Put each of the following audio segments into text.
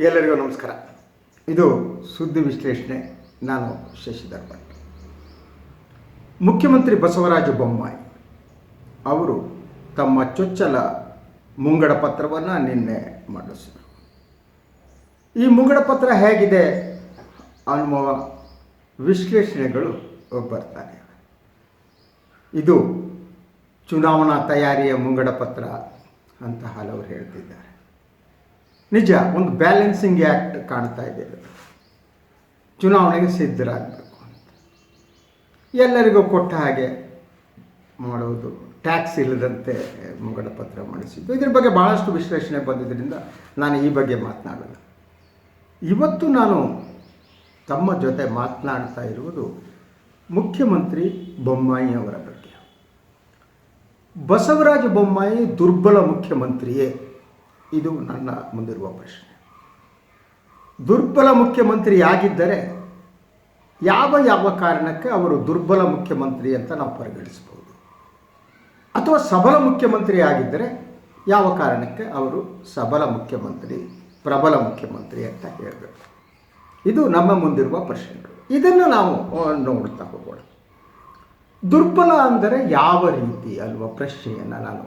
ಎಲ್ಲರಿಗೂ ನಮಸ್ಕಾರ. ಇದು ಸುದ್ದಿ ವಿಶ್ಲೇಷಣೆ. ನಾನು ಶಶಿಧರ್ ಭಟ್ ಮುಖ್ಯಮಂತ್ರಿ ಬಸವರಾಜ ಬೊಮ್ಮಾಯಿ ಅವರು ತಮ್ಮ ಚೊಚ್ಚಲ ಮುಂಗಡ ಪತ್ರವನ್ನು ನಿನ್ನೆ ಮಂಡಿಸಿದರು. ಈ ಮುಂಗಡ ಪತ್ರ ಹೇಗಿದೆ ಅನ್ನುವ ವಿಶ್ಲೇಷಣೆಗಳು ಬರ್ತಾರೆ ಇದು ಚುನಾವಣಾ ತಯಾರಿಯ ಮುಂಗಡ ಪತ್ರ ಅಂತ ಹಲವರು ಹೇಳ್ತಿದ್ದಾರೆ. ನಿಜ, ಒಂದು ಬ್ಯಾಲೆನ್ಸಿಂಗ್ ಆ್ಯಕ್ಟ್ ಕಾಣ್ತಾ ಇದೆ. ಚುನಾವಣೆಗೆ ಸಿದ್ಧರಾಗಬೇಕು ಅಂತ. ಎಲ್ಲರಿಗೂ ಕೊಟ್ಟ ಹಾಗೆ ಮಾಡೋದು ಟ್ಯಾಕ್ಸ್ ಇಲ್ಲದಂತೆ ಮುಂಗಡ ಪತ್ರ ಮಾಡಿಸಿದ್ದು. ಇದ್ರ ಬಗ್ಗೆ ಭಾಳಷ್ಟು ವಿಶ್ಲೇಷಣೆ ಬಂದಿದ್ದರಿಂದ ನಾನು ಈ ಬಗ್ಗೆ ಮಾತನಾಡಲ್ಲ. ಇವತ್ತು ನಾನು ತಮ್ಮ ಜೊತೆ ಮಾತನಾಡ್ತಾ ಇರುವುದು ಮುಖ್ಯಮಂತ್ರಿ ಬೊಮ್ಮಾಯಿ ಅವರ ಬಗ್ಗೆ. ಬಸವರಾಜ ಬೊಮ್ಮಾಯಿ ದುರ್ಬಲ ಮುಖ್ಯಮಂತ್ರಿಯೇ. ಇದು ನನ್ನ ಮುಂದಿರುವ ಪ್ರಶ್ನೆ. ದುರ್ಬಲ ಮುಖ್ಯಮಂತ್ರಿ ಆಗಿದ್ದರೆ ಯಾವ ಯಾವ ಕಾರಣಕ್ಕೆ ಅವರು ದುರ್ಬಲ ಮುಖ್ಯಮಂತ್ರಿ ಅಂತ ನಾವು ಪರಿಗಣಿಸಬಹುದು? ಅಥವಾ ಸಬಲ ಮುಖ್ಯಮಂತ್ರಿ ಆಗಿದ್ದರೆ ಯಾವ ಕಾರಣಕ್ಕೆ ಅವರು ಸಬಲ ಮುಖ್ಯಮಂತ್ರಿ, ಪ್ರಬಲ ಮುಖ್ಯಮಂತ್ರಿ ಅಂತ ಹೇಳಬೇಕು? ಇದು ನಮ್ಮ ಮುಂದಿರುವ ಪ್ರಶ್ನೆಗಳು. ಇದನ್ನು ನಾವು ನೋಡ್ತಾ ಹೋಗೋಣ. ದುರ್ಬಲ ಅಂದರೆ ಯಾವ ರೀತಿ ಅಲ್ವ ಪ್ರಶ್ನೆಯನ್ನು ನಾನು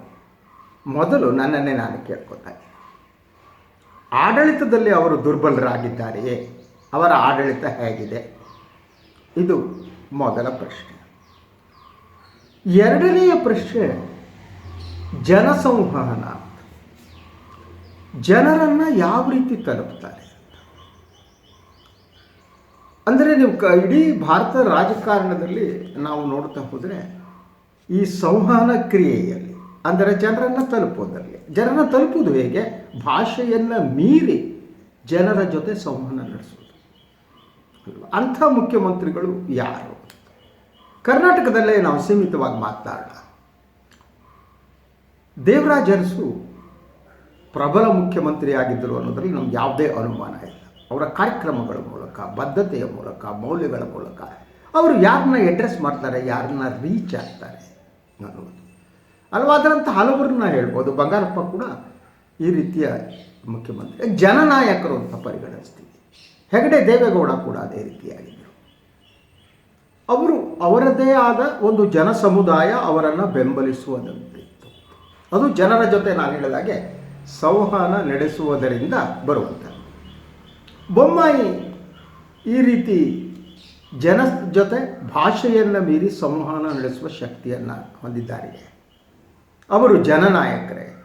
ಮೊದಲು ನನ್ನನ್ನೇ ನಾನು ಕೇಳ್ಕೊತಾ ಆಡಳಿತದಲ್ಲಿ ಅವರು ದುರ್ಬಲರಾಗಿದ್ದಾರೆಯೇ? ಅವರ ಆಡಳಿತ ಹೇಗಿದೆ? ಇದು ಮೊದಲ ಪ್ರಶ್ನೆ. ಎರಡನೆಯ ಪ್ರಶ್ನೆ ಜನಸಂವಹನ ಜನರನ್ನು ಯಾವ ರೀತಿ ತಲುಪ್ತಾರೆ ಅಂದರೆ ನೀವು ಕ, ಇಡೀ ಭಾರತ ರಾಜಕಾರಣದಲ್ಲಿ ನಾವು ನೋಡ್ತಾ ಹೋದರೆ ಈ ಸಂವಹನ ಕ್ರಿಯೆಯಲ್ಲಿ ಅಂದರೆ ಜನರನ್ನು ತಲುಪೋದರಲ್ಲಿ ಜನರನ್ನು ತಲುಪುವುದು ಹೇಗೆ? ಭಾಷೆಯನ್ನು ಮೀರಿ ಜನರ ಜೊತೆ ಸಂವಹನ ನಡೆಸುವುದು. ಅಲ್ವಾ? ಅಂಥ ಮುಖ್ಯಮಂತ್ರಿಗಳು ಯಾರು? ಕರ್ನಾಟಕದಲ್ಲೇ ನಾವು ಸೀಮಿತವಾಗಿ ಮಾತನಾಡೋಣ. ದೇವರಾಜ್ ಅರಸು ಪ್ರಬಲ ಮುಖ್ಯಮಂತ್ರಿಯಾಗಿದ್ದರು ಅನ್ನೋದ್ರಲ್ಲಿ ನಮ್ಗೆ ಯಾವುದೇ ಅನುಮಾನ ಇಲ್ಲ. ಅವರ ಕಾರ್ಯಕ್ರಮಗಳ ಮೂಲಕ, ಬದ್ಧತೆಯ ಮೂಲಕ, ಮೌಲ್ಯಗಳ ಮೂಲಕ. ಅವರು ಯಾರನ್ನ ಎಡ್ರೆಸ್ ಮಾಡ್ತಾರೆ, ಯಾರನ್ನ ರೀಚ್ ಆಗ್ತಾರೆ ಅನ್ನೋದು. ಅಲ್ವಾ ಅದರಂಥ ಹಲವರನ್ನ ಹೇಳ್ಬೋದು. ಬಂಗಾರಪ್ಪ ಕೂಡ ಈ ರೀತಿಯ ಮುಖ್ಯಮಂತ್ರಿ. ಜನನಾಯಕರು ಅಂತ ಪರಿಗಣಿಸ್ತೀವಿ. ಹೆಗಡೆ ದೇವೇಗೌಡ ಕೂಡ ಅದೇ ರೀತಿಯಾಗಿದ್ದರು. ಅವರು ಅವರದೇ ಆದ ಒಂದು ಜನ ಸಮುದಾಯ ಅವರನ್ನು ಬೆಂಬಲಿಸುವುದಂತಿತ್ತು ಅದು ಜನರ ಜೊತೆ ನಾನು ಹೇಳಿದಾಗೆ ಸಂವಹನ ನಡೆಸುವುದರಿಂದ ಬರುವಂಥ ಬೊಮ್ಮಾಯಿ ಈ ರೀತಿ ಜನ ಜೊತೆ ಭಾಷೆಯನ್ನು ಮೀರಿ ಸಂವಹನ ನಡೆಸುವ ಶಕ್ತಿಯನ್ನು ಹೊಂದಿದ್ದಾರೆ ಅವರು ಜನನಾಯಕರೇ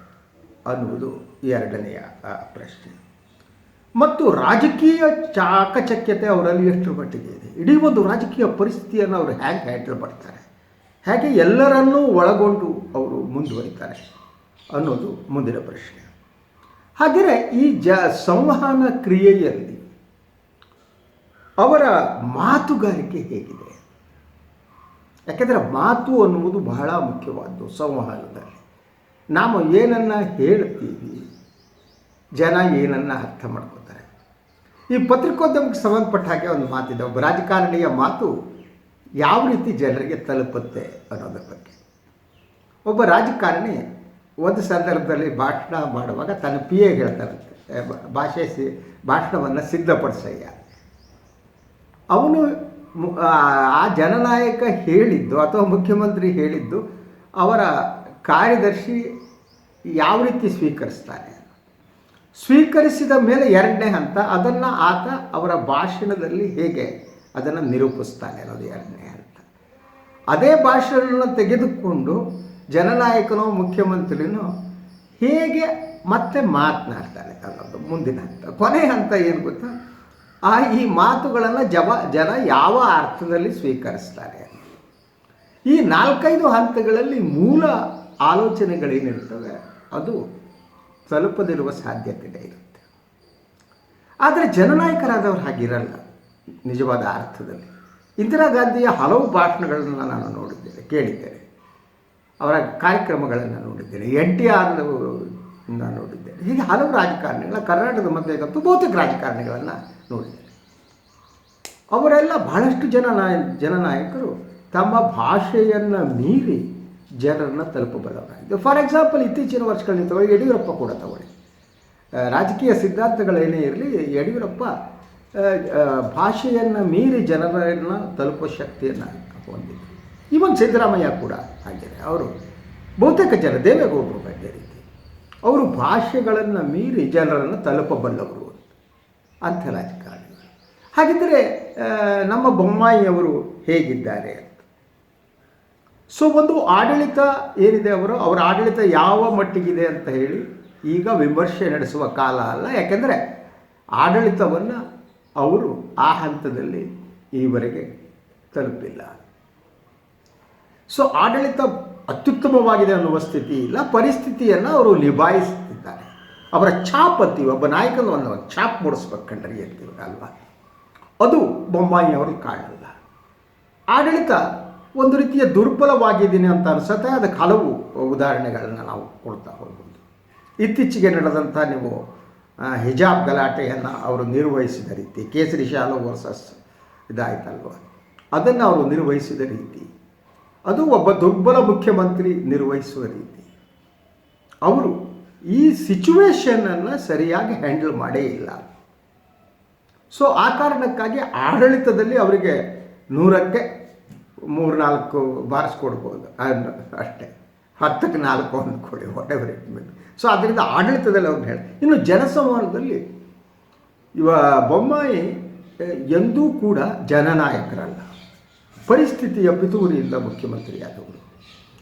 ಅನ್ನುವುದು ಎರಡನೆಯ ಪ್ರಶ್ನೆ. ಮತ್ತು ರಾಜಕೀಯ ಚಾಕಚಕ್ಯತೆ ಅವರಲ್ಲಿ ಎಷ್ಟು ಮಟ್ಟಿಗೆ ಇದೆ? ಇಡೀ ಒಂದು ರಾಜಕೀಯ ಪರಿಸ್ಥಿತಿಯನ್ನು ಅವರು ಹೇಗೆ ಹ್ಯಾಂಡಲ್ ಮಾಡ್ತಾರೆ? ಹೇಗೆ ಎಲ್ಲರನ್ನೂ ಒಳಗೊಂಡು ಅವರು ಮುಂದುವರಿತಾರೆ ಅನ್ನೋದು ಮುಂದಿನ ಪ್ರಶ್ನೆ. ಹಾಗೆಯೇ ಈ ಜ, ಸಂವಹನ ಕ್ರಿಯೆಯಲ್ಲಿ ಅವರ ಮಾತುಗಾರಿಕೆ ಹೇಗಿದೆ? ಯಾಕೆಂದರೆ ಮಾತು ಅನ್ನುವುದು ಬಹಳ ಮುಖ್ಯವಾದ್ದು ಸಂವಹನದಲ್ಲಿ ನಾವು ಏನನ್ನು ಹೇಳ್ತೀವಿ ಜನ ಏನನ್ನು ಅರ್ಥ ಮಾಡ್ಕೋತಾರೆ. ಈ ಪತ್ರಿಕೋದ್ಯಮಕ್ಕೆ ಸಂಬಂಧಪಟ್ಟ ಹಾಗೆ ಒಂದು ಮಾತಿದೆ ಒಬ್ಬ ರಾಜಕಾರಣಿಯ ಮಾತು ಯಾವ ರೀತಿ ಜನರಿಗೆ ತಲುಪುತ್ತೆ ಅನ್ನೋದ್ರ ಬಗ್ಗೆ. ಒಬ್ಬ ರಾಜಕಾರಣಿ ಒಂದು ಸಂದರ್ಭದಲ್ಲಿ ಭಾಷಣ ಮಾಡುವಾಗ ತನ್ನ ಪಿ ಎ ಹೇಳ್ತಾರಂತೆ "ಏ, ಭಾಷೆ ಸಿ ಭಾಷಣವನ್ನು ಸಿದ್ಧಪಡಿಸಯ್ಯ. ಅವನು ಆ- ಜನನಾಯಕ ಹೇಳಿದ್ದು ಅಥವಾ ಮುಖ್ಯಮಂತ್ರಿ ಹೇಳಿದ್ದು ಅವರ ಕಾರ್ಯದರ್ಶಿ ಯಾವ ರೀತಿ ಸ್ವೀಕರಿಸ್ತಾರೆ? ಸ್ವೀಕರಿಸಿದ ಮೇಲೆ ಎರಡನೇ ಹಂತ, ಅದನ್ನು ಆತ ಅವರ ಭಾಷಣದಲ್ಲಿ ಹೇಗೆ ಅದನ್ನು ನಿರೂಪಿಸ್ತಾನೆ ಅನ್ನೋದು ಎರಡನೇ ಹಂತ. ಅದೇ ಭಾಷಣವನ್ನು ತೆಗೆದುಕೊಂಡು ಜನನಾಯಕನೋ ಮುಖ್ಯಮಂತ್ರಿನೋ ಹೇಗೆ ಮತ್ತೆ ಮಾತನಾಡ್ತಾರೆ ಅನ್ನೋದು ಮುಂದಿನ ಹಂತ. ಕೊನೆ ಹಂತ ಏನು ಗೊತ್ತಾ? ಆ ಈ ಮಾತುಗಳನ್ನು ಜವ ಜನ ಯಾವ ಅರ್ಥದಲ್ಲಿ ಸ್ವೀಕರಿಸ್ತಾರೆ? ಈ ನಾಲ್ಕೈದು ಹಂತಗಳಲ್ಲಿ ಮೂಲ ಆಲೋಚನೆಗಳೇನಿರ್ತವೆ, ಅದು ತಲುಪದಿರುವ ಸಾಧ್ಯತೆ ಇರುತ್ತೆ. ಆದರೆ ಜನನಾಯಕರಾದವರು ಹಾಗಿರಲ್ಲ, ನಿಜವಾದ ಅರ್ಥದಲ್ಲಿ. ಇಂದಿರಾ ಗಾಂಧಿಯ ಹಲವು ಭಾಷಣಗಳನ್ನು ನಾನು ನೋಡಿದ್ದೇನೆ, ಕೇಳಿದ್ದೇನೆ. ಅವರ ಕಾರ್ಯಕ್ರಮಗಳನ್ನು ನೋಡಿದ್ದೇನೆ. ಎನ್ ಟಿ ಆರ್ ನಾನು ನೋಡಿದ್ದೇನೆ. ಹೀಗೆ ಹಲವು ರಾಜಕಾರಣಿಗಳ ಕರ್ನಾಟಕದ ಮಧ್ಯಗಂತೂ ಬಹುತೇಕ ರಾಜಕಾರಣಿಗಳನ್ನು ನೋಡಿದ್ದೇನೆ. ಅವರೆಲ್ಲ ಬಹಳಷ್ಟು ಜನ ನಾಯ ಜನನಾಯಕರು ತಮ್ಮ ಭಾಷೆಯನ್ನು ಮೀರಿ ಜನರನ್ನು ತಲುಪಬಲ್ಲವರಾಗಿದ್ದು. ಫಾರ್ ಎಕ್ಸಾಂಪಲ್ ಇತ್ತೀಚಿನ ವರ್ಷಗಳಲ್ಲಿ ತಗೊಳ್ಳಿ ಯಡಿಯೂರಪ್ಪ ಕೂಡ ತಗೊಳ್ಳಿ. ರಾಜಕೀಯ ಸಿದ್ಧಾಂತಗಳೇನೇ ಇರಲಿ, ಯಡಿಯೂರಪ್ಪ ಭಾಷೆಯನ್ನು ಮೀರಿ ಜನರನ್ನು ತಲುಪುವ ಶಕ್ತಿಯನ್ನು ಹೊಂದಿದ್ದರು ಇವನ್ ಸಿದ್ದರಾಮಯ್ಯ ಕೂಡ ಹಾಗೆಯೇ ಅವರು ಬಹುತೇಕ ಜನ ದೇವೇಗೌಡರು ರೀತಿ ಅವರು ಭಾಷೆಗಳನ್ನು ಮೀರಿ ಜನರನ್ನು ತಲುಪಬಲ್ಲವರು ಅಂಥ ರಾಜಕಾರಣಿಗಳು. ಹಾಗಿದ್ದರೆ ನಮ್ಮ ಬೊಮ್ಮಾಯಿಯವರು ಹೇಗಿದ್ದಾರೆ ಸೊ ಒಂದು ಆಡಳಿತ ಏನಿದೆ ಅವರು? ಅವರ ಆಡಳಿತ ಯಾವ ಮಟ್ಟಿಗಿದೆ ಅಂತ ಹೇಳಿ ಈಗ ವಿಮರ್ಶೆ ನಡೆಸುವ ಕಾಲ ಅಲ್ಲ. ಯಾಕೆಂದರೆ, ಆಡಳಿತವನ್ನು ಅವರು ಆ ಹಂತದಲ್ಲಿ ಈವರೆಗೆ ತಲುಪಿಲ್ಲ. ಸೊ ಆಡಳಿತ ಅತ್ಯುತ್ತಮವಾಗಿದೆ ಅನ್ನುವ ಸ್ಥಿತಿ ಇಲ್ಲ, ಪರಿಸ್ಥಿತಿಯನ್ನು ಅವರು ನಿಭಾಯಿಸ್ತಿದ್ದಾರೆ. ಅವರ ಛಾಪ್ ಅಂತೀವಿ ಒಬ್ಬ ನಾಯಕನ ಒಂದು ಛಾಪ್ ಮೂಡಿಸ್ಬೇಕು ಕಂಡ್ರಿ ಅಂತೀವಿ ಅಲ್ವಾ? ಅದು ಬೊಂಬಾಯಿಯವರು ಕಾಣಲ್ಲ ಆಡಳಿತ ಒಂದು ರೀತಿಯ ದುರ್ಬಲವಾಗಿದ್ದೀನಿ ಅಂತ ಅನಿಸುತ್ತೆ ಅದಕ್ಕೆ ಹಲವು ಉದಾಹರಣೆಗಳನ್ನು ನಾವು ಕೊಡ್ತಾ ಹೋಗ್ಬೋದು. ಇತ್ತೀಚೆಗೆ ನಡೆದಂಥ ನೀವು ಹಿಜಾಬ್ ಗಲಾಟೆಯನ್ನು ಅವರು ನಿರ್ವಹಿಸಿದ ರೀತಿ, ಕೇಸರಿ ಶಾಲು ವರ್ಸಸ್ ಇದಾಯ್ತಲ್ವ? ಅದನ್ನು ಅವರು ನಿರ್ವಹಿಸಿದ ರೀತಿ ಅದು ಒಬ್ಬ ದುರ್ಬಲ ಮುಖ್ಯಮಂತ್ರಿ ನಿರ್ವಹಿಸುವ ರೀತಿ. ಅವರು ಈ ಸಿಚುವೇಶನನ್ನು ಸರಿಯಾಗಿ ಹ್ಯಾಂಡಲ್ ಮಾಡೇ ಇಲ್ಲ. ಸೊ ಆ ಕಾರಣಕ್ಕಾಗಿ ಆಡಳಿತದಲ್ಲಿ ಅವರಿಗೆ ನೂರಕ್ಕೆ ಮೂರ್ನಾಲ್ಕು ಬಾರ್ಸ್ ಕೊಡ್ಬೋದು. ಅನ್- ಅಷ್ಟೇ. ಹತ್ತಕ್ಕೆ ನಾಲ್ಕು ಒಂದು ಕೊಡಿ ವಾಟ್ ಎವರ್ ಇಟ್ ಸೊ ಅದರಿಂದ ಆಡಳಿತದಲ್ಲಿ ಅವ್ರು ಹೇಳಿ ಇನ್ನು ಜನಸಮೂಹದಲ್ಲಿ ಇವ ಬೊಮ್ಮಾಯಿ, ಎಂದೂ ಕೂಡ ಜನನಾಯಕರಲ್ಲ. ಪರಿಸ್ಥಿತಿಯ ಪಿತೂರಿಯಿಂದ ಮುಖ್ಯಮಂತ್ರಿಯಾದವರು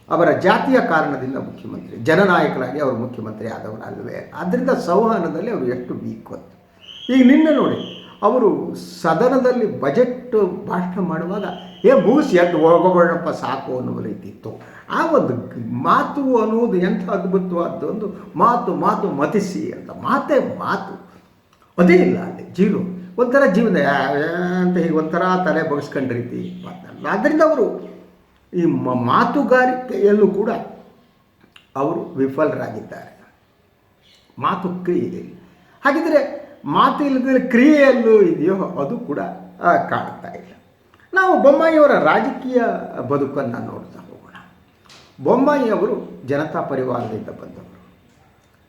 ಅವರ ಜಾತಿಯ ಕಾರಣದಿಂದ ಮುಖ್ಯಮಂತ್ರಿ ಜನನಾಯಕರಾಗಿ ಅವರು ಮುಖ್ಯಮಂತ್ರಿ ಆದವರು ಅಲ್ಲವೇ? ಆದ್ದರಿಂದ ಸಂವಹನದಲ್ಲಿ ಅವರು ಎಷ್ಟು ವೀಕ್ ಅಂತ. ಈಗ ನಿನ್ನೆ ನೋಡಿ, ಅವರು ಸದನದಲ್ಲಿ ಬಜೆಟ್ ಭಾಷಣ ಮಾಡುವಾಗ, ಏ ಮುಗಿಸಿ, ಎದ್ದು ಹೋಗಬೇಡಪ್ಪ ಸಾಕು ಅನ್ನುವ ರೀತಿ ಇತ್ತು. ಆ ಒಂದು ಮಾತು ಅನ್ನುವುದು ಎಂಥ ಅದ್ಭುತವಾದ್ದು ಒಂದು ಮಾತು ಮಾತು ಮತಿಸಿ ಅಂತ. ಮಾತೇ ಮಾತು. ಅದೇ ಇಲ್ಲ ಅಲ್ಲಿ, ಜೀರೋ. ಒಂಥರ ಜೀವನ ಅಂತ ಹೀಗೆ ಒಂಥರ ತಲೆ ಬಗ್ಸ್ಕೊಂಡ ರೀತಿ ಮಾತನಾಡಲ್ಲ ಆದ್ದರಿಂದ ಅವರು ಈ ಮಾತುಗಾರಿಕೆಯಲ್ಲೂ ಕೂಡ ಅವರು ವಿಫಲರಾಗಿದ್ದಾರೆ. ಮಾತು ಕ್ರಿಯೆ. ಹಾಗಿದ್ರೆ ಮಾತು ಇಲ್ಲದ್ರೆ ಕ್ರಿಯೆಯಲ್ಲೂ ಇದೆಯೋ ಅದು ಕೂಡ ಕಾಣ್ತಾ ಇಲ್ಲ. ನಾವು ಬೊಮ್ಮಾಯಿಯವರ ರಾಜಕೀಯ ಬದುಕನ್ನು ನೋಡ್ತಾ ಹೋಗೋಣ. ಬೊಮ್ಮಾಯಿಯವರು ಜನತಾ ಪರಿವಾರದಿಂದ ಬಂದವರು.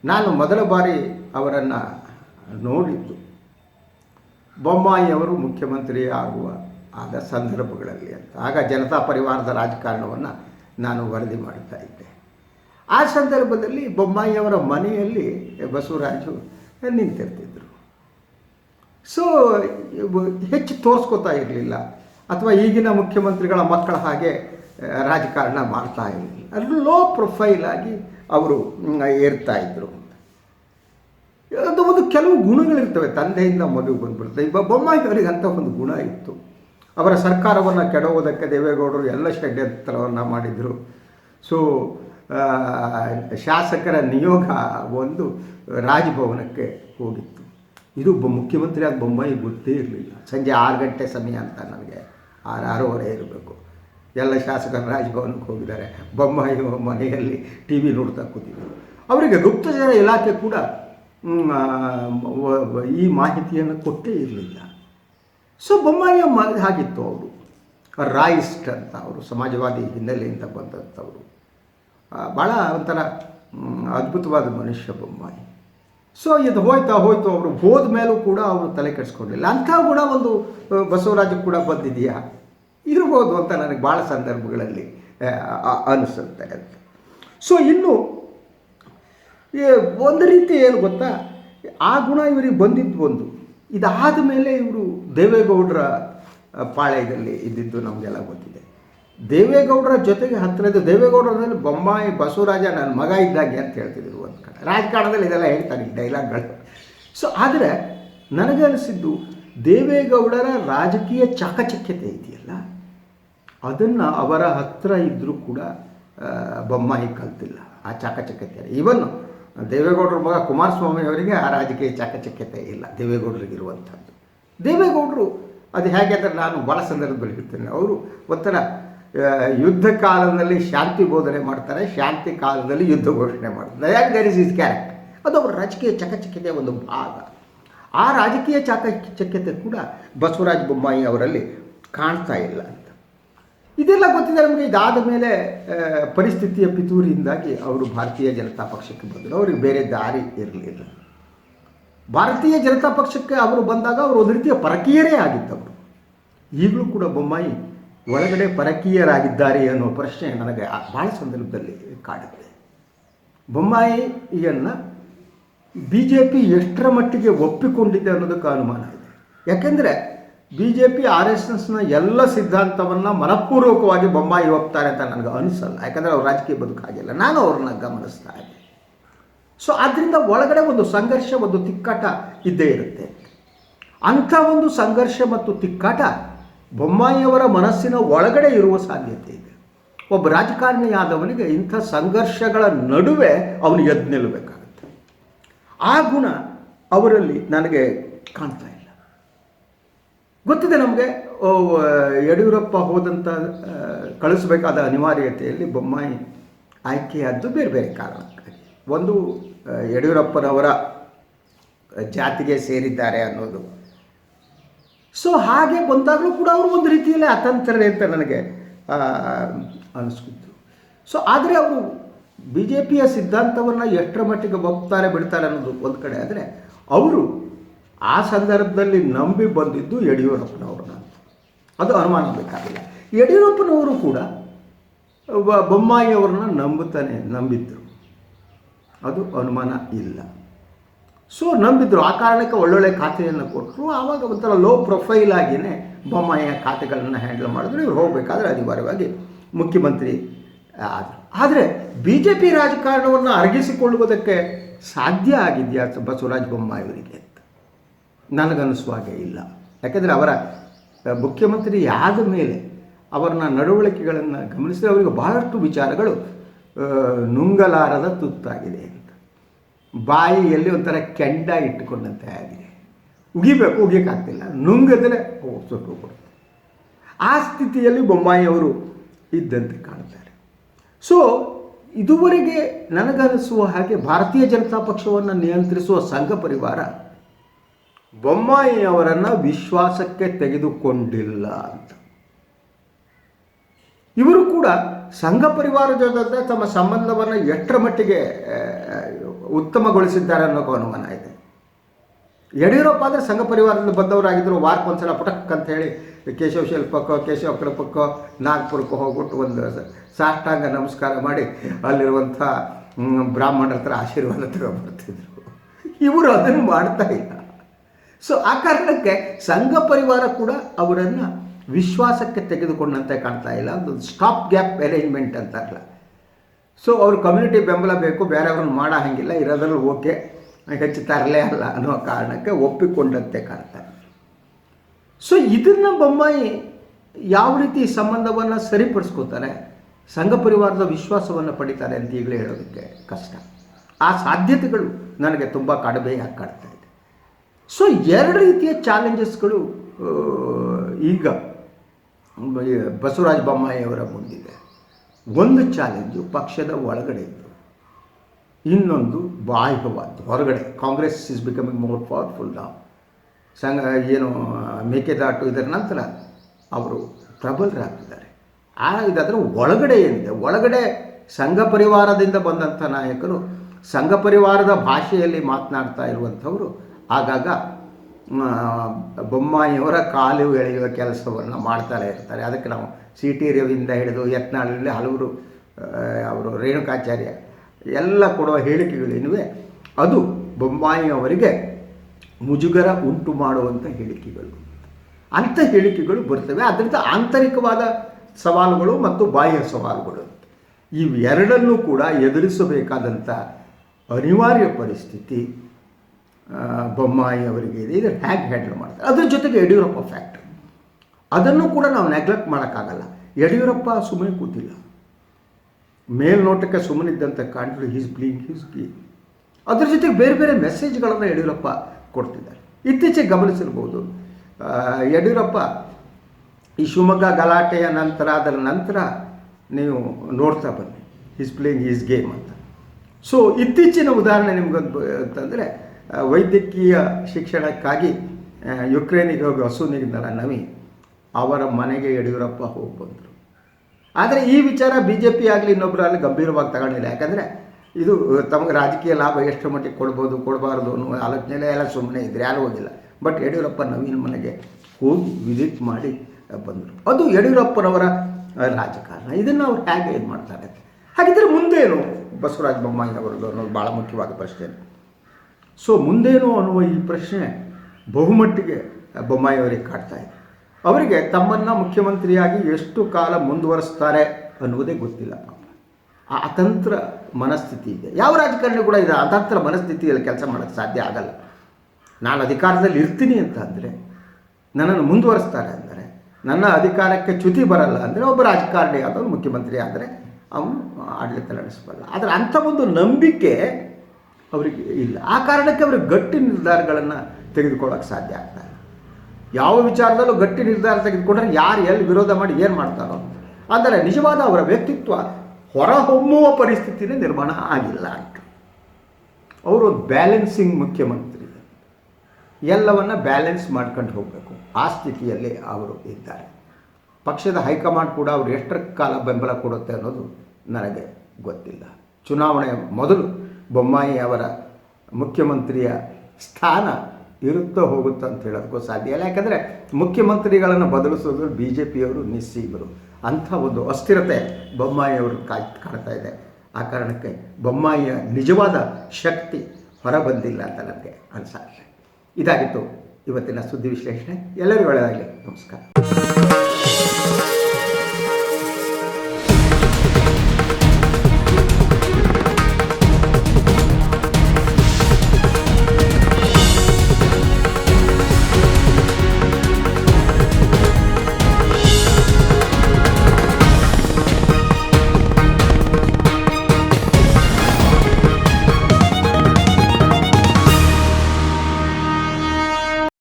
ನಾನು ಮೊದಲ ಬಾರಿ ಅವರನ್ನು ನೋಡಿದ್ದು. ಬೊಮ್ಮಾಯಿಯವರು ಮುಖ್ಯಮಂತ್ರಿ ಆಗುವ ಆದ ಸಂದರ್ಭಗಳಲ್ಲಿ ಅಂತ. ಆಗ ಜನತಾ ಪರಿವಾರದ ರಾಜಕಾರಣವನ್ನು ನಾನು ವರದಿ ಮಾಡ್ತಾ ಇದ್ದೆ. ಆ ಸಂದರ್ಭದಲ್ಲಿ ಬೊಮ್ಮಾಯಿಯವರ ಮನೆಯಲ್ಲಿ ಬಸವರಾಜು ನಿಂತಿರ್ತಿದ್ರು. ಸೊ ಹೆಚ್ಚು ತೋರಿಸ್ಕೋತಾ ಇರಲಿಲ್ಲ. ಅಥವಾ ಈಗಿನ ಮುಖ್ಯಮಂತ್ರಿಗಳ ಮಕ್ಕಳ ಹಾಗೆ ರಾಜಕಾರಣ ಮಾಡ್ತಾ ಇರಲಿಲ್ಲ. ಅದು ಲೋ ಪ್ರೊಫೈಲ್ ಆಗಿ ಅವರು ಏರ್ತಾ ಇದ್ದರು ಅದು ಒಂದು ಕೆಲವು ಗುಣಗಳಿರ್ತವೆ. ತಂದೆಯಿಂದ ಮಗು ಬಂದ್ಬಿಡ್ತವೆ ಈಗ ಬೊಮ್ಮಾಯಿ ಅವರಿಗೆ ಅಂಥ ಒಂದು ಗುಣ ಇತ್ತು. ಅವರ ಸರ್ಕಾರವನ್ನು ಕೆಡವುವುದಕ್ಕೆ ದೇವೇಗೌಡರು ಎಲ್ಲ ಷಡ್ಯಂತ್ರವನ್ನು ಮಾಡಿದರು. ಸೊ ಶಾಸಕರ ನಿಯೋಗ ಒಂದು ರಾಜಭವನಕ್ಕೆ ಹೋಗಿತ್ತು. ಇದು ಬ, ಮುಖ್ಯಮಂತ್ರಿ ಆದ ಬೊಮ್ಮಾಯಿ ಗೊತ್ತೇ ಇರಲಿಲ್ಲ. ಸಂಜೆ ಆರು ಗಂಟೆ ಸಮಯ ಅಂತ ನನಗೆ ಆರು, ಆರೂವರೆ ಇರಬೇಕು. ಎಲ್ಲ ಶಾಸಕರು ರಾಜಭವನಕ್ಕೆ ಹೋಗಿದ್ದಾರೆ. ಬೊಂಬಾಯಿ ಮನೆಯಲ್ಲಿ ಟಿ ವಿ ನೋಡ್ತಾ ಕೂತಿದ್ರು. ಅವರಿಗೆ ಗುಪ್ತಚರ ಇಲಾಖೆ ಕೂಡ ಈ ಮಾಹಿತಿಯನ್ನು ಕೊಟ್ಟೇ ಇರಲಿಲ್ಲ. ಸೊ ಬೊಮ್ಮಾಯಿಯ ಮ ಹಾಗಿತ್ತು ಅವರು. ರಾಯಿಸ್ಟ್ ಅಂತ ಅವರು, ಸಮಾಜವಾದಿ ಹಿನ್ನೆಲೆಯಿಂದ ಬಂದಂಥವರು ಭಾಳ ಒಂಥರ ಅದ್ಭುತವಾದ ಮನುಷ್ಯ ಬೊಮ್ಮಾಯಿ. ಸೊ ಇದು ಹೋಯ್ತಾ ಹೋಯ್ತು ಅವರು ಹೋದ ಮೇಲೂ ಕೂಡ ಅವರು ತಲೆ ಕೆಡಿಸ್ಕೊಂಡಿಲ್ಲ. ಅಂಥ ಕೂಡ ಒಂದು ಬಸವರಾಜ ಕೂಡ ಬಂದಿದೆಯಾ? ಇರ್ಬೋದು ಅಂತ ನನಗೆ ಭಾಳ ಸಂದರ್ಭಗಳಲ್ಲಿ ಅನಿಸುತ್ತೆ ಅಂತ. ಸೊ ಇನ್ನು ಒಂದು ರೀತಿ ಏನು ಗೊತ್ತಾ? ಆ ಗುಣ ಇವರಿಗೆ ಬಂದಿದ್ದು ಒಂದು. ಇದಾದ ಮೇಲೆ ಇವರು ದೇವೇಗೌಡರ ಪಾಳ್ಯದಲ್ಲಿ ಇದ್ದಿದ್ದು ನಮಗೆಲ್ಲ ಗೊತ್ತಿದೆ. ದೇವೇಗೌಡರ ಜೊತೆಗೆ ಹತ್ತಿರದ ದೇವೇಗೌಡರಲ್ಲಿ ಬೊಮ್ಮಾಯಿ ಬಸವರಾಜ ನನ್ನ ಮಗ ಇದ್ದಾಗೆ ಅಂತ ಹೇಳ್ತಿದ್ರು ಒಂದು ಕಡೆ. ರಾಜಕಾರಣದಲ್ಲಿ ಇದೆಲ್ಲ ಹೇಳ್ತಾರೆ ಈ ಡೈಲಾಗ್ಗಳು. ಸೊ ಆದರೆ ನನಗೆ ಅನಿಸಿದ್ದು ದೇವೇಗೌಡರ ರಾಜಕೀಯ ಚಾಕಚಕ್ಯತೆ ಇದೆಯಲ್ಲ? ಅದನ್ನು ಅವರ ಹತ್ತಿರ ಇದ್ದರೂ ಕೂಡ ಬೊಮ್ಮಾಯಿ ಕಲ್ತಿಲ್ಲ ಆ ಚಾಕಚಕ್ಯತೆ ಇವನ್ ದೇವೇಗೌಡರ ಮಗ ಕುಮಾರಸ್ವಾಮಿ ಅವರಿಗೆ ಆ ರಾಜಕೀಯ ಚಾಕಚಕ್ಯತೆ ಇಲ್ಲ ದೇವೇಗೌಡರಿಗಿರುವಂಥದ್ದು ದೇವೇಗೌಡರು, ಅದು ಹೇಗೆ ಅಂದರೆ ನಾನು ಭಾಳ ಸಂದರ್ಭದಲ್ಲಿ ಹೇಳ್ತೇನೆ, ಅವರು ಒಂಥರ ಯುದ್ಧ ಕಾಲದಲ್ಲಿ ಶಾಂತಿ ಬೋಧನೆ ಮಾಡ್ತಾರೆ, ಶಾಂತಿ ಕಾಲದಲ್ಲಿ ಯುದ್ಧ ಘೋಷಣೆ ಮಾಡ್ತಾರೆ. ಯಾಕೆ ದರ್ ಇಸ್ ಇಸ್ ಕ್ಯಾರೆಕ್ಟ್ ಅದು ಅವರ ರಾಜಕೀಯ ಚಕಚಕ್ಯತೆಯ ಒಂದು ಭಾಗ. ಆ ರಾಜಕೀಯ ಚಾಕಚಕ್ಯತೆ ಕೂಡ ಬಸವರಾಜ ಬೊಮ್ಮಾಯಿ ಅವರಲ್ಲಿ ಕಾಣ್ತಾ ಇಲ್ಲ. ಇದೆಲ್ಲ ಗೊತ್ತಿದೆ ನಮಗೆ. ಇದಾದ ಮೇಲೆ ಪರಿಸ್ಥಿತಿಯ ಪಿತೂರಿಯಿಂದಾಗಿ ಅವರು ಭಾರತೀಯ ಜನತಾ ಪಕ್ಷಕ್ಕೆ ಬಂದರು. ಅವ್ರಿಗೆ ಬೇರೆ ದಾರಿ ಇರಲಿಲ್ಲ. ಭಾರತೀಯ ಜನತಾ ಪಕ್ಷಕ್ಕೆ ಅವರು ಬಂದಾಗ ಅವರು ಒಂದು ರೀತಿಯ ಪರಕೀಯರೇ ಆಗಿದ್ದವರು. ಈಗಲೂ ಕೂಡ ಬೊಮ್ಮಾಯಿ ಒಳಗಡೆ ಪರಕೀಯರಾಗಿದ್ದಾರೆ ಅನ್ನೋ ಪ್ರಶ್ನೆ ನನಗೆ ಭಾಳ ಸಂದರ್ಭದಲ್ಲಿ ಕಾಡುತ್ತೆ ಬೊಮ್ಮಾಯಿಯನ್ನು ಬಿ ಜೆ ಪಿ ಎಷ್ಟರ ಮಟ್ಟಿಗೆ ಒಪ್ಪಿಕೊಂಡಿದೆ ಅನ್ನೋದಕ್ಕೆ ಅನುಮಾನ ಇದೆ. ಯಾಕೆಂದರೆ B J P R S ಎಸ್ನ ಎಲ್ಲ ಸಿದ್ಧಾಂತವನ್ನು ಮನಪೂರ್ವಕವಾಗಿ ಬೊಂಬಾಯಿ ಹೋಗ್ತಾರೆ ಅಂತ ನನಗೆ ಅನಿಸಲ್ಲ. ಯಾಕಂದರೆ ಅವ್ರ ರಾಜಕೀಯ ಬದುಕಾಗಿಲ್ಲ ನಾನು ಅವ್ರನ್ನ ಗಮನಿಸ್ತಾ ಇದ್ದೆ ಸೊ ಆದ್ದರಿಂದ ಒಳಗಡೆ ಒಂದು ಸಂಘರ್ಷ, ಒಂದು ತಿಕ್ಕಾಟ ಇದ್ದೇ ಇರುತ್ತೆ. ಅಂಥ ಒಂದು ಸಂಘರ್ಷ ಮತ್ತು ತಿಕ್ಕಾಟ ಬೊಮ್ಮಾಯಿಯವರ ಮನಸ್ಸಿನ ಒಳಗಡೆ ಇರುವ ಸಾಧ್ಯತೆ ಇದೆ. ಒಬ್ಬ ರಾಜಕಾರಣಿಯಾದವನಿಗೆ ಇಂಥ ಸಂಘರ್ಷಗಳ ನಡುವೆ ಅವನು ಎದ್ದು ನಿಲ್ಲಬೇಕಾಗುತ್ತೆ. ಆ ಗುಣ ಅವರಲ್ಲಿ ನನಗೆ ಕಾಣ್ತಾ ಇಲ್ಲ ಗೊತ್ತಿದೆ ನಮಗೆ ಯಡಿಯೂರಪ್ಪ ಹೋದಂಥ ಕಳಿಸಬೇಕಾದ ಅನಿವಾರ್ಯತೆಯಲ್ಲಿ ಬೊಮ್ಮಾಯಿ ಆಯ್ಕೆಯಾದ್ದು ಬೇರೆ ಬೇರೆ ಕಾರಣಕ್ಕಾಗಿ. ಒಂದು ಯಡಿಯೂರಪ್ಪನವರ ಜಾತಿಗೆ ಸೇರಿದ್ದಾರೆ ಅನ್ನೋದು. ಸೊ, ಹಾಗೆ ಬಂದಾಗಲೂ ಕೂಡ ಅವರು ಒಂದು ರೀತಿಯಲ್ಲಿ ಅತಂತ್ರರೇ ಅಂತ ನನಗೆ ಅನಿಸ್ತಿತ್ತು. ಸೊ, ಆದರೆ ಅವರು ಬಿ ಜೆ ಪಿಯ ಸಿದ್ಧಾಂತವನ್ನು ಎಷ್ಟರ ಮಟ್ಟಿಗೆ ಒಪ್ತಾರೆ, ಬಿಡ್ತಾರೆ ಅನ್ನೋದು ಒಂದು ಕಡೆ. ಆದರೆ, ಅವರು ಆ ಸಂದರ್ಭದಲ್ಲಿ ನಂಬಿ ಬಂದಿದ್ದು ಯಡಿಯೂರಪ್ಪನವ್ರನ್ನ ಅದು ಅನುಮಾನ ಬೇಕಾಗಿಲ್ಲ ಯಡಿಯೂರಪ್ಪನವರು ಕೂಡ ಬೊಮ್ಮಾಯಿಯವ್ರನ್ನ ನಂಬುತ್ತಾನೆ, ನಂಬಿದ್ರು. ಅದು ಅನುಮಾನ ಇಲ್ಲ. ಸೊ ನಂಬಿದ್ರು. ಆ ಕಾರಣಕ್ಕೆ ಒಳ್ಳೊಳ್ಳೆ ಖಾತೆಯನ್ನು ಕೊಟ್ಟರು ಆವಾಗ ಒಂಥರ ಲೋ ಪ್ರೊಫೈಲ್ ಆಗಿಯೇ ಬೊಮ್ಮಾಯಿಯ ಖಾತೆಗಳನ್ನು ಹ್ಯಾಂಡಲ್ ಮಾಡಿದ್ರು. ಇವ್ರು ಹೋಗಬೇಕಾದ್ರೆ ಅನಿವಾರ್ಯವಾಗಿ ಮುಖ್ಯಮಂತ್ರಿ ಆದರು. ಆದರೆ ಬಿ ಜೆ ಪಿ ರಾಜಕಾರಣವನ್ನು ಅರಗಿಸಿಕೊಳ್ಳುವುದಕ್ಕೆ ಸಾಧ್ಯ ಆಗಿದೆಯಾ ಬಸವರಾಜ ಬೊಮ್ಮಾಯಿಯವರಿಗೆ ನನಗನ್ನಿಸುವ ಹಾಗೆ ಇಲ್ಲ. ಯಾಕೆಂದರೆ ಅವರ ಮುಖ್ಯಮಂತ್ರಿ ಆದ ಮೇಲೆ ಅವರನ್ನ ನಡವಳಿಕೆಗಳನ್ನು ಗಮನಿಸಿದರೆ ಅವರಿಗೆ ಬಹಳಷ್ಟು ವಿಚಾರಗಳು ನುಂಗಲಾರದ ತುತ್ತಾಗಿದೆ ಅಂತ. ಬಾಯಿಯಲ್ಲಿ ಒಂಥರ ಕೆಂಡ ಇಟ್ಟುಕೊಂಡಂತೆ ಆಗಿದೆ. ಉಗಿಬೇಕು, ಉಗಿಯಕ್ಕಾಗ್ತಿಲ್ಲ. ನುಂಗಿದ್ರೆ ಸುಟ್ಟು ಕೊಡುತ್ತೆ ಆ ಸ್ಥಿತಿಯಲ್ಲಿ ಬೊಮ್ಮಾಯಿಯವರು ಇದ್ದಂತೆ ಕಾಣ್ತಾರೆ ಸೊ ಇದುವರೆಗೆ ನನಗನಿಸುವ ಹಾಗೆ ಭಾರತೀಯ ಜನತಾ ಪಕ್ಷವನ್ನು ನಿಯಂತ್ರಿಸುವ ಸಂಘ ಪರಿವಾರ ಬೊಮ್ಮಾಯಿಯವರನ್ನು ವಿಶ್ವಾಸಕ್ಕೆ ತೆಗೆದುಕೊಂಡಿಲ್ಲ ಅಂತ. ಇವರು ಕೂಡ ಸಂಘ ಪರಿವಾರ ಜೊತೆ ತಮ್ಮ ಸಂಬಂಧವನ್ನು ಎಷ್ಟರ ಮಟ್ಟಿಗೆ ಉತ್ತಮಗೊಳಿಸಿದ್ದಾರೆ ಅನ್ನೋ ಅನುಮಾನ ಇದೆ. ಯಡಿಯೂರಪ್ಪ ಅಂದರೆ ಸಂಘ ಪರಿವಾರದಿಂದ ಬಂದವರಾಗಿದ್ದರು ವಾರಕ್ಕೊಂದ್ಸಲ ಪುಟಕ್ ಅಂತ ಹೇಳಿ ಕೇಶವ ಶಿಲ್ಪಕ್ಕೋ, ಕೇಶವ ಕೃಪಕ್ಕೋ, ನಾಗ್ಪುರಕ್ಕೋ ಹೋಗ್ಬಿಟ್ಟು ಒಂದು ಸಾಷ್ಟಾಂಗ ನಮಸ್ಕಾರ ಮಾಡಿ ಅಲ್ಲಿರುವಂಥ ಬ್ರಾಹ್ಮಣರ ಹತ್ರ ಆಶೀರ್ವಾದ ತಗೊಂಡ್ಬರ್ತಿದ್ರು. ಇವರು ಅದನ್ನು ಮಾಡ್ತಾ ಇಲ್ಲ. ಸೊ ಆ ಕಾರಣಕ್ಕೆ ಸಂಘ ಪರಿವಾರ ಕೂಡ ಅವರನ್ನು ವಿಶ್ವಾಸಕ್ಕೆ ತೆಗೆದುಕೊಂಡಂತೆ ಕಾಣ್ತಾ ಇಲ್ಲ. ಒಂದು ಸ್ಟಾಪ್ ಗ್ಯಾಪ್ ಅರೇಂಜ್ಮೆಂಟ್ ಅಂತಾರಲ್ಲ. ಸೊ ಅವ್ರ ಕಮ್ಯುನಿಟಿ ಬೆಂಬಲ ಬೇಕು, ಬೇರೆಯವ್ರನ್ನ ಮಾಡೋ ಹಾಗಿಲ್ಲ, ಇರೋದ್ರಲ್ಲಿ ಓಕೆ ಹೆಚ್ಚು ತರಲೇ ಅಲ್ಲ ಅನ್ನೋ ಕಾರಣಕ್ಕೆ ಒಪ್ಪಿಕೊಂಡಂತೆ ಕಾಣ್ತಾರೆ ಸೊ ಇದನ್ನು ಬೊಮ್ಮಾಯಿ ಯಾವ ರೀತಿ ಸಂಬಂಧವನ್ನು ಸರಿಪಡಿಸ್ಕೋತಾರೆ? ಸಂಘ ಪರಿವಾರದ ವಿಶ್ವಾಸವನ್ನು ಪಡಿತಾರೆ ಅಂತ ಈಗಲೇ ಹೇಳೋದಕ್ಕೆ ಕಷ್ಟ. ಆ ಸಾಧ್ಯತೆಗಳು ನನಗೆ ತುಂಬ ಕಡಿಮೆಯಾಗಿ ಕಾಡ್ತಾ ಇದೆ. ಸೊ ಎರಡು ರೀತಿಯ ಚಾಲೆಂಜಸ್ಗಳು ಈಗ ಬಸವರಾಜ ಬೊಮ್ಮಾಯಿಯವರ ಮುಂದಿದೆ. ಒಂದು ಚಾಲೆಂಜು ಪಕ್ಷದ ಒಳಗಡೆ ಇದ್ದು ಇನ್ನೊಂದು ಬಾಹ್ಯವಾದ್ದು ಹೊರಗಡೆ Congress is becoming more powerful ನಾವು ಸಂಘ, ಏನು, ಮೇಕೆದಾಟು ಇದರ ನಂತರ ಅವರು ಪ್ರಬಲರಾಗಿದ್ದಾರೆ. ಆ, ಇದಾದರೆ ಒಳಗಡೆ ಏನಿದೆ? ಒಳಗಡೆ ಸಂಘ ಪರಿವಾರದಿಂದ ಬಂದಂಥ ನಾಯಕರು, ಸಂಘ ಪರಿವಾರದ ಭಾಷೆಯಲ್ಲಿ ಮಾತನಾಡ್ತಾ ಇರುವಂಥವರು ಆಗಾಗ ಬೊಮ್ಮಾಯಿಯವರ ಕಾಲು ಎಳೆಯುವ ಕೆಲಸವನ್ನು ಮಾಡ್ತಾನೆ ಇರ್ತಾರೆ. ಅದಕ್ಕೆ ನಾವು ಸಿ ಟಿ ರವಿಯಿಂದ ಹಿಡಿದು ಯತ್ನಾಳಲ್ಲಿ ಹಲವರು ಅವರು ರೇಣುಕಾಚಾರ್ಯ ಎಲ್ಲ ಕೊಡುವ ಹೇಳಿಕೆಗಳೇನಿವೆ ಅದು ಬೊಮ್ಮಾಯಿಯವರಿಗೆ ಮುಜುಗರ ಉಂಟು ಮಾಡುವಂಥ ಹೇಳಿಕೆಗಳು. ಅಂಥ ಹೇಳಿಕೆಗಳು ಬರ್ತವೆ. ಅದರಿಂದ ಆಂತರಿಕವಾದ ಸವಾಲುಗಳು ಮತ್ತು ಬಾಹ್ಯ ಸವಾಲುಗಳು. ಇವೆರಡನ್ನೂ ಕೂಡ ಎದುರಿಸಬೇಕಾದಂಥ ಅನಿವಾರ್ಯ ಪರಿಸ್ಥಿತಿ ಬೊಮ್ಮಾಯಿ ಅವರಿಗೆ ಇದೆ. ಇದನ್ನು ಹೇಗೆ ಹ್ಯಾಂಡಲ್ ಮಾಡ್ತಾರೆ? ಅದ್ರ ಜೊತೆಗೆ ಯಡಿಯೂರಪ್ಪ ಫ್ಯಾಕ್ಟ್ ಅದನ್ನು ಕೂಡ ನಾವು ನೆಗ್ಲೆಕ್ಟ್ ಮಾಡೋಕ್ಕಾಗಲ್ಲ. ಯಡಿಯೂರಪ್ಪ ಸುಮ್ಮನೆ ಕೂತಿಲ್ಲ. ಮೇಲ್ನೋಟಕ್ಕೆ ಸುಮ್ಮನಿದ್ದಂಥ ಕಾಣಿದ್ರು ಹೀಸ್ ಬ್ಲೀಂಗ್ ಹೀಸ್ ಬ್ಲೀಂಗ್ ಅದ್ರ ಜೊತೆಗೆ ಬೇರೆ ಬೇರೆ ಮೆಸೇಜ್ಗಳನ್ನು ಯಡಿಯೂರಪ್ಪ ಕೊಡ್ತಿದ್ದಾರೆ. ಇತ್ತೀಚೆಗೆ ಗಮನಿಸಿರ್ಬೋದು. ಯಡಿಯೂರಪ್ಪ ಈ ಶಿವಮೊಗ್ಗ ಗಲಾಟೆಯ ನಂತರ, ಅದರ ನಂತರ ನೀವು ನೋಡ್ತಾ ಬನ್ನಿ. ಈಸ್ ಪ್ಲೇಯಿಂಗ್ ಈಸ್ ಗೇಮ್ ಅಂತ. ಸೊ ಇತ್ತೀಚಿನ ಉದಾಹರಣೆ ನಿಮ್ಗೊಂದು ಅಂತಂದರೆ ವೈದ್ಯಕೀಯ ಶಿಕ್ಷಣಕ್ಕಾಗಿ ಯುಕ್ರೇನಿಗೆ ಹೋಗಿ ಹಸುನಿಗಿದ್ದಲ್ಲ ನವಿ ಅವರ ಮನೆಗೆ ಯಡಿಯೂರಪ್ಪ ಹೋಗಿ ಬಂದರು. ಆದರೆ ಈ ವಿಚಾರ ಬಿ ಜೆ ಪಿ ಆಗಲಿ ಇನ್ನೊಬ್ಬರಾಗಲಿ ಗಂಭೀರವಾಗಿ ತಗೊಂಡಿಲ್ಲ. ಯಾಕಂದರೆ ಇದು, ತಮಗೆ ರಾಜಕೀಯ ಲಾಭ ಎಷ್ಟು ಮಟ್ಟಿಗೆ ಕೊಡ್ಬೋದು, ಕೊಡಬಾರ್ದು ಅನ್ನೋ ಆಲೋಚನೆ ಎಲ್ಲ ಸುಮ್ಮನೆ ಇದ್ರೆ, ಯಾರು ಹೋಗಿಲ್ಲ. ಬಟ್ ಯಡಿಯೂರಪ್ಪ ನವೀನ್ ಮನೆಗೆ ಹೋಗಿ ವಿಸಿಟ್ ಮಾಡಿ ಬಂದರು. ಅದು ಯಡಿಯೂರಪ್ಪನವರ ರಾಜಕಾರಣ. ಇದನ್ನು ಅವ್ರು ಹೇಗೆ ಇದು ಮಾಡ್ತಾರೆ ಹಾಗಿದ್ದರೆ ಮುಂದೇನು ಬಸವರಾಜ ಬೊಮ್ಮಾಯಿನವರದು ಅನ್ನೋದು ಭಾಳ ಮುಖ್ಯವಾದ ಪ್ರಶ್ನೆ. ಸೊ ಮುಂದೇನು ಅನ್ನುವ ಈ ಪ್ರಶ್ನೆ ಬಹುಮಟ್ಟಿಗೆ ಬೊಮ್ಮಾಯಿಯವರಿಗೆ ಕಾಡ್ತಾ ಇದೆ. ಅವರಿಗೆ ತಮ್ಮನ್ನು ಮುಖ್ಯಮಂತ್ರಿಯಾಗಿ ಎಷ್ಟು ಕಾಲ ಮುಂದುವರೆಸ್ತಾರೆ ಅನ್ನುವುದೇ ಗೊತ್ತಿಲ್ಲ. ಆ ಅತಂತ್ರ ಮನಸ್ಥಿತಿ ಇದೆ. ಯಾವ ರಾಜಕಾರಣಿ ಕೂಡ ಇದೆ ಅತಂತ್ರ ಮನಸ್ಥಿತಿಯಲ್ಲಿ ಕೆಲಸ ಮಾಡೋಕ್ಕೆ ಸಾಧ್ಯ ಆಗಲ್ಲ. ನಾನು ಅಧಿಕಾರದಲ್ಲಿ ಇರ್ತೀನಿ ಅಂತ ಅಂದರೆ, ನನ್ನನ್ನು ಮುಂದುವರಿಸ್ತಾರೆ ಅಂದರೆ, ನನ್ನ ಅಧಿಕಾರಕ್ಕೆ ಚ್ಯುತಿ ಬರಲ್ಲ ಅಂದರೆ ಒಬ್ಬ ರಾಜಕಾರಣಿ ಆದವನು ಮುಖ್ಯಮಂತ್ರಿ ಆದರೆ ಅವನು ಆಡಳಿತ ನಡೆಸಬಲ್ಲ. ಆದರೆ ಅಂಥ ಒಂದು ನಂಬಿಕೆ ಅವರಿಗೆ ಇಲ್ಲ. ಆ ಕಾರಣಕ್ಕೆ ಅವರು ಗಟ್ಟಿ ನಿರ್ಧಾರಗಳನ್ನು ತೆಗೆದುಕೊಳ್ಳೋಕೆ ಸಾಧ್ಯ ಆಗ್ತಾ ಇಲ್ಲ. ಯಾವ ವಿಚಾರದಲ್ಲೂ ಗಟ್ಟಿ ನಿರ್ಧಾರ ತೆಗೆದುಕೊಂಡ್ರೆ ಯಾರು ಎಲ್ಲಿ ವಿರೋಧ ಮಾಡಿ ಏನು ಮಾಡ್ತಾರೋ ಅಂದರೆ ನಿಜವಾದ ಅವರ ವ್ಯಕ್ತಿತ್ವ ಹೊರಹೊಮ್ಮುವ ಪರಿಸ್ಥಿತಿನೇ ನಿರ್ಮಾಣ ಆಗಿಲ್ಲ ಅಂತ. ಅವರು ಬ್ಯಾಲೆನ್ಸಿಂಗ್ ಮುಖ್ಯಮಂತ್ರಿ. ಎಲ್ಲವನ್ನ ಬ್ಯಾಲೆನ್ಸ್ ಮಾಡ್ಕೊಂಡು ಹೋಗಬೇಕು. ಆ ಸ್ಥಿತಿಯಲ್ಲಿ ಅವರು ಇದ್ದಾರೆ. ಪಕ್ಷದ ಹೈಕಮಾಂಡ್ ಕೂಡ ಅವರು ಎಷ್ಟರ ಕಾಲ ಬೆಂಬಲ ಕೊಡುತ್ತೆ ಅನ್ನೋದು ನನಗೆ ಗೊತ್ತಿಲ್ಲ. ಚುನಾವಣೆ ಮೊದಲು ಬೊಮ್ಮಾಯಿ ಅವರ ಮುಖ್ಯಮಂತ್ರಿಯ ಸ್ಥಾನ ಇರುತ್ತಾ ಹೋಗುತ್ತೆ ಅಂತ ಹೇಳೋದಕ್ಕೂ ಸಾಧ್ಯ ಇಲ್ಲ. ಯಾಕಂದರೆ ಮುಖ್ಯಮಂತ್ರಿಗಳನ್ನು ಬದಲಿಸೋದು ಬಿ ಜೆ ಪಿಯವರು ನಿಸ್ಸೀಬರು ಅಂಥ ಒಂದು ಅಸ್ಥಿರತೆ ಬೊಮ್ಮಾಯಿಯವರು ಕಾಣ್ತಾ ಇದೆ. ಆ ಕಾರಣಕ್ಕೆ ಬೊಮ್ಮಾಯಿಯ ನಿಜವಾದ ಶಕ್ತಿ ಹೊರಬಂದಿಲ್ಲ ಅಂತ ನನಗೆ ಅನಿಸುತ್ತೆ ಇದಾಗಿತ್ತು ಇವತ್ತಿನ ಸುದ್ದಿ ವಿಶ್ಲೇಷಣೆ. ಎಲ್ಲರಿಗೂ ಒಳ್ಳೆಯದಾಗಲಿ ನಮಸ್ಕಾರ.